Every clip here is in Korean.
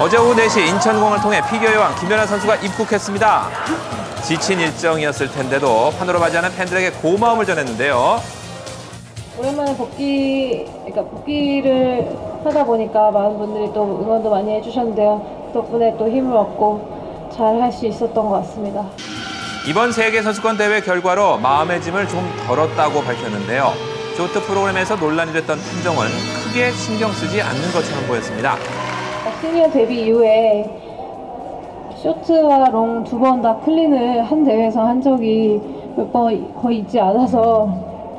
어제 오후 4시 인천공을 통해 피겨 여왕 김연아 선수가 입국했습니다. 지친 일정이었을 텐데도 판으로 맞이하는 팬들에게 고마움을 전했는데요. 오랜만에 복귀, 그러니까 복귀를 하다 보니까 많은 분들이 또 응원도 많이 해주셨는데요. 덕분에 또 힘을 얻고 잘 할 수 있었던 것 같습니다. 이번 세계 선수권 대회 결과로 마음의 짐을 좀 덜었다고 밝혔는데요. 쇼트 프로그램에서 논란이 됐던 판정은 크게 신경 쓰지 않는 것처럼 보였습니다. 시니어 데뷔 이후에 쇼트와 롱 두 번 다 클린을 한 대회에서 한 적이 몇 번 거의 있지 않아서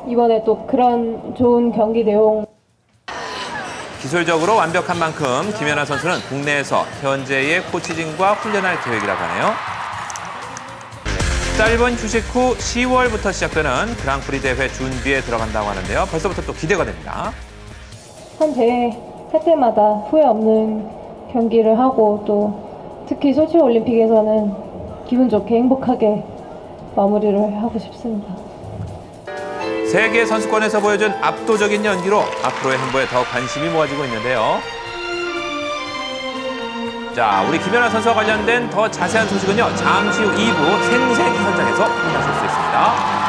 이번에 또 그런 좋은 경기 내용 기술적으로 완벽한 만큼 김연아 선수는 국내에서 현재의 코치진과 훈련할 계획이라고 하네요. 짧은 휴식 후 10월부터 시작되는 그랑프리 대회 준비에 들어간다고 하는데요. 벌써부터 또 기대가 됩니다. 한 대회 할 때마다 후회 없는 경기를 하고 또 특히 소치 올림픽에서는 기분 좋게 행복하게 마무리를 하고 싶습니다. 세계 선수권에서 보여준 압도적인 연기로 앞으로의 행보에 더 관심이 모아지고 있는데요. 자, 우리 김연아 선수와 관련된 더 자세한 소식은요. 잠시 후 2부 생생 현장에서 만나실 수 있습니다.